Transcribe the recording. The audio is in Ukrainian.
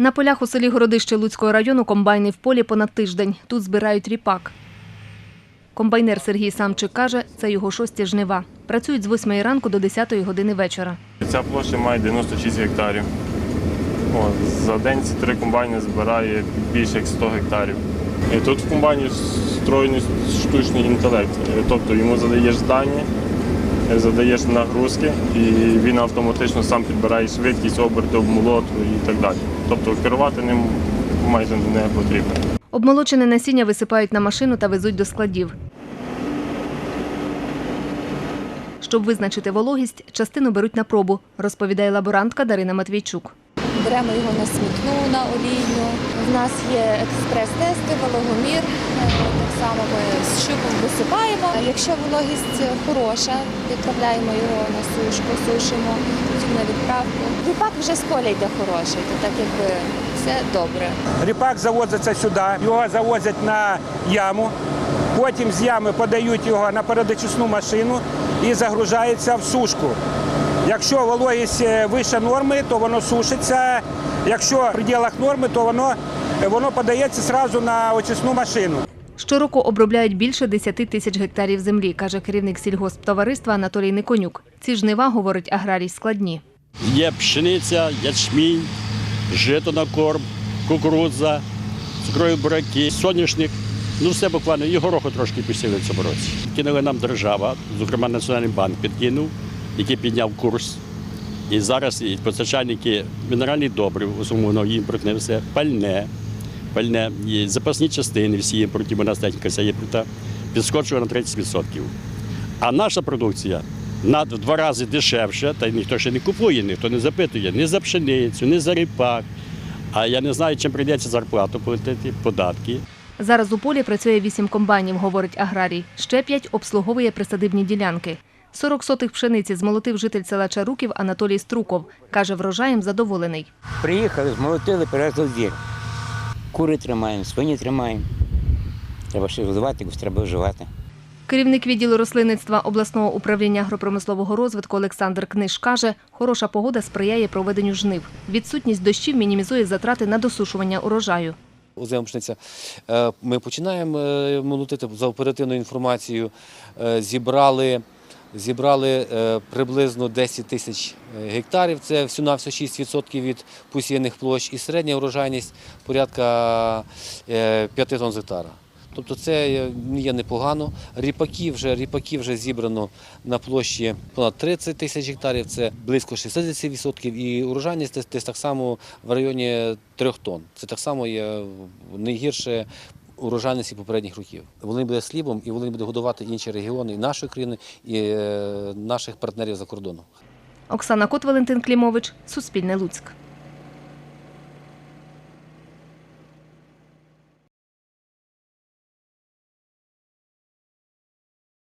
На полях у селі Городище Луцького району комбайни в полі понад тиждень. Тут збирають ріпак. Комбайнер Сергій Самчик каже, це його шості жнива. Працюють з 8 ранку до 10 години вечора. Ця площа має 96 гектарів. За день ці три комбайни збирає більше як 100 гектарів. І тут в комбайні встроєний штучний інтелект. Тобто йому задаєш дані, задаєш нагрузки, і він автоматично сам підбирає швидкість, оберти, обмолоту і так далі. Тобто керувати ним майже не потрібно. Обмолочене насіння висипають на машину та везуть до складів. Щоб визначити вологість, частину беруть на пробу, розповідає лаборантка Дарина Матвійчук. Беремо його на смітну, на олійну. У нас є експрес-тести, вологомір. Е, Так само висипаємо. Якщо вологість хороша, відправляємо його на сушку, сушимо, на відправку. Випак вже з поля йде хороший, то так якби все добре. Ріпак завозиться сюди, його завозять на яму. Потім з ями подають його на передочисну машину і загружається в сушку. Якщо вологість е, вище норми, то воно сушиться. Якщо в пределах норми, то воно, воно подається одразу на очисну машину. Щороку обробляють більше 10 тисяч гектарів землі, каже керівник сільгосптовариства Анатолій Никонюк. Ці жнива, говорить аграрій, складні. Є пшениця, ячмінь, жито на корм, кукурудза, цукрові бураки, соняшник. Ну все буквально і гороху трошки посіли в цьому році. Кинули нам держава, зокрема Національний банк підкинув, який підняв курс. І зараз і постачальники мінеральних добрив, основному імпортне все, пальне, пальне, і запасні частини, всі імпортні, у нас техніка вся імпорта, підскочила на 30%. А наша продукція на два рази дешевша, та й ніхто ще не купує, ніхто не запитує ні за пшеницю, ні за ріпак. А я не знаю, чим прийдеться зарплату платити, податки. Зараз у полі працює 8 комбайнів, говорить аграрій. Ще 5 обслуговує присадибні ділянки. 40 сотих пшениці змолотив житель села Чаруків Анатолій Струков. Каже, врожаєм задоволений. Приїхали, змолотили, перевезли в двір. Кури тримаємо, свині тримаємо. Треба ще розвивати, якось треба вживати. Керівник відділу рослинництва обласного управління агропромислового розвитку Олександр Книж каже, хороша погода сприяє проведенню жнив. Відсутність дощів мінімізує затрати на досушування урожаю. озима пшениця. Е, Ми починаємо е, молотити за оперативною інформацією. е, Зібрали, зібрали е, приблизно 10 тисяч е, гектарів. Це всю на 6% від посіяних площ. І середня урожайність порядка е, 5 тонн з гектара. Тобто це е, є непогано. Ріпаки вже, ріпаки вже зібрано на площі понад 30 тисяч гектарів, це близько 60%. І урожайність десь так само в районі 3 тонн. Це так само є найгірше урожайності попередніх років. Волинь буде слібом і Волинь буде годувати інші регіони і нашої країни, і е, наших партнерів за кордоном. Оксана Кот, Валентин Клімович, Суспільне Луцьк.